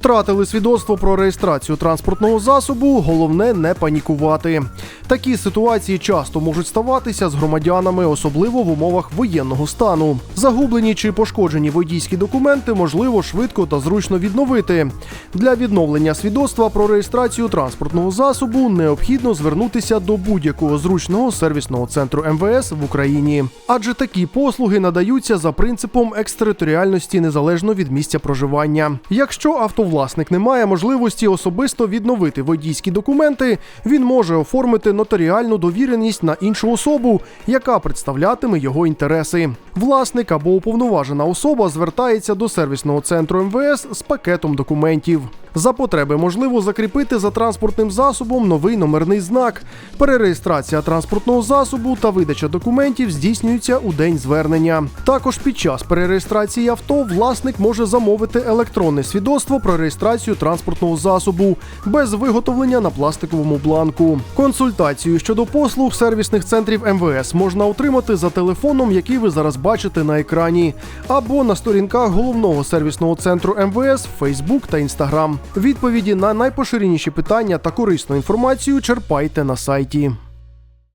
Втратили свідоцтво про реєстрацію транспортного засобу. Головне не панікувати. Такі ситуації часто можуть ставатися з громадянами, особливо в умовах воєнного стану. Загублені чи пошкоджені водійські документи можливо швидко та зручно відновити. Для відновлення свідоцтва про реєстрацію транспортного засобу необхідно звернутися до будь-якого зручного сервісного центру МВС в Україні, адже такі послуги надаються за принципом екстериторіальності незалежно від місця проживання. Якщо автовласник не має можливості особисто відновити водійські документи, він може оформити нотаріальну довіреність на іншу особу, яка представлятиме його інтереси. Власник або уповноважена особа звертається до сервісного центру МВС з пакетом документів. За потреби можливо закріпити за транспортним засобом новий номерний знак. Перереєстрація транспортного засобу та видача документів здійснюється у день звернення. Також під час перереєстрації авто власник може замовити електронне свідоцтво про реєстрацію транспортного засобу без виготовлення на пластиковому бланку. Консультацію щодо послуг сервісних центрів МВС можна отримати за телефоном, який ви зараз бачите на екрані, або на сторінках головного сервісного центру МВС в Facebook та Instagram. Відповіді на найпоширеніші питання та корисну інформацію черпайте на сайті.